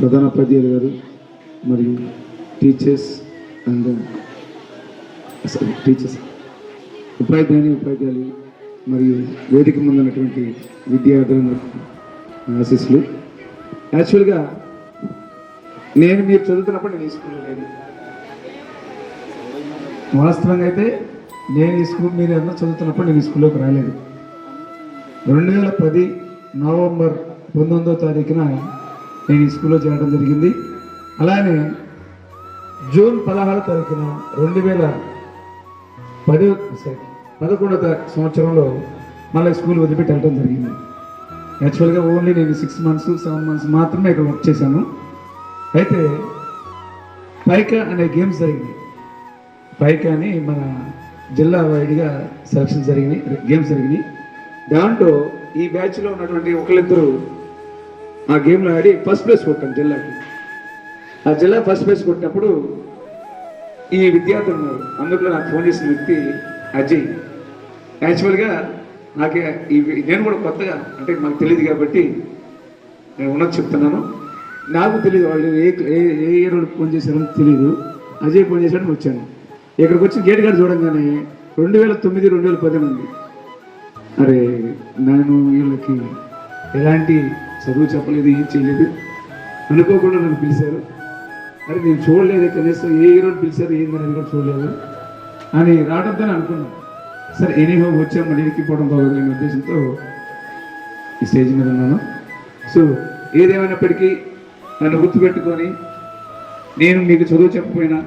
ప్రధానోపాధ్యాయులు గారు మరియు టీచర్స్ అండ్ టీచర్స్ ఉపాధ్యాయుని ఉపాధ్యాయులు మరియు వేదిక ముందు ఉన్నటువంటి విద్యార్థులందరూ ఆశీస్సులు. యాక్చువల్గా నేను మీరు చదువుతున్నప్పుడు నేను ఈ స్కూల్లో లేదు వాస్తవంగా అయితే నేను ఈ స్కూల్ మీరు ఎన్నో చదువుతున్నప్పుడు నేను ఈ స్కూల్లోకి రాలేదు. రెండు వేల పది నవంబర్ పంతొమ్మిదో తారీఖున నేను ఈ స్కూల్లో చేరడం జరిగింది. అలానే జూన్ పదహారో తారీఖున రెండు వేల పదో సారీ పదకొండవ సంవత్సరంలో మళ్ళీ స్కూల్ వదిలిపెట్టి వెళ్ళడం జరిగింది. యాక్చువల్గా ఓన్లీ నేను సిక్స్ మంత్స్ సెవెన్ మంత్స్ మాత్రమే ఇక్కడ వర్క్ చేశాను. అయితే పైకా అనే గేమ్స్ జరిగింది పైకా అని మన జిల్లా వైడ్గా సెలక్షన్ జరిగినాయి గేమ్స్ జరిగినాయి. దాంట్లో ఈ బ్యాచ్లో ఉన్నటువంటి ఒకళ్ళిద్దరు ఆ గేమ్లో ఆడి ఫస్ట్ ప్లేస్ కొట్టాం జిల్లాకి. ఆ జిల్లా ఫస్ట్ ప్లేస్ కొట్టినప్పుడు ఈ విద్యార్థులు ఉన్నారు అందులో నాకు ఫోన్ చేసిన వ్యక్తి అజయ్. యాక్చువల్గా నాకు ఈ నేను కూడా కొత్తగా అంటే మాకు తెలియదు కాబట్టి నేను ఉన్నది చెప్తున్నాను. నాకు తెలియదు వాళ్ళు ఏ ఏ ఏ ఇయర్ ఫోన్ చేశారో తెలియదు. అజయ్ ఫోన్ చేశాడని వచ్చాను. ఇక్కడికి వచ్చి గేట్ గారు చూడంగానే రెండు వేల తొమ్మిది రెండు వేల పది అరే నేను వీళ్ళకి ఎలాంటి చదువు చెప్పలేదు ఏం చేయలేదు. అనుకోకుండా నన్ను పిలిచారు. అరే నేను చూడలేదు కనీసం ఏ హీరో పిలిచారు ఏందని కూడా చూడలేదు. అని రావడంతో అనుకున్నాను. సరే ఎనీహో వచ్చాం మళ్ళీ ఎక్కిపోవడం బాగోదనే ఉద్దేశంతో ఈ స్టేజ్ మీద ఉన్నాను. సో ఏదేమైనప్పటికీ నన్ను గుర్తుపెట్టుకొని నేను మీకు చదువు చెప్పకపోయినా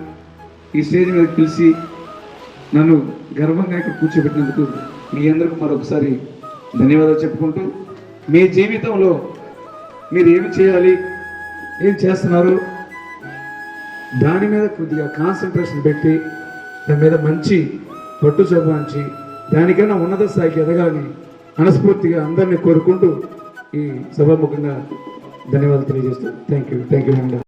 ఈ స్టేజ్ మీద పిలిచి నన్ను గర్వంగా ఇక్కడ కూర్చోబెట్టినందుకు మీ అందరికీ మరొకసారి ధన్యవాదాలు చెప్పుకుంటూ మీ జీవితంలో మీరు ఏమి చేయాలి? ఏం చేస్తున్నారు? దాని మీద కొద్దిగా కాన్సన్ట్రేషన్ పెట్టి దాని మీద మంచి పట్టు చూపించి దానికన్నా ఉన్నత స్థాయికి ఎదగాలని మనస్ఫూర్తిగా అందరినీ కోరుకుంటూ ఈ సభాముఖంగా ధన్యవాదాలు తెలియజేస్తాను థ్యాంక్ యూ థ్యాంక్ యూ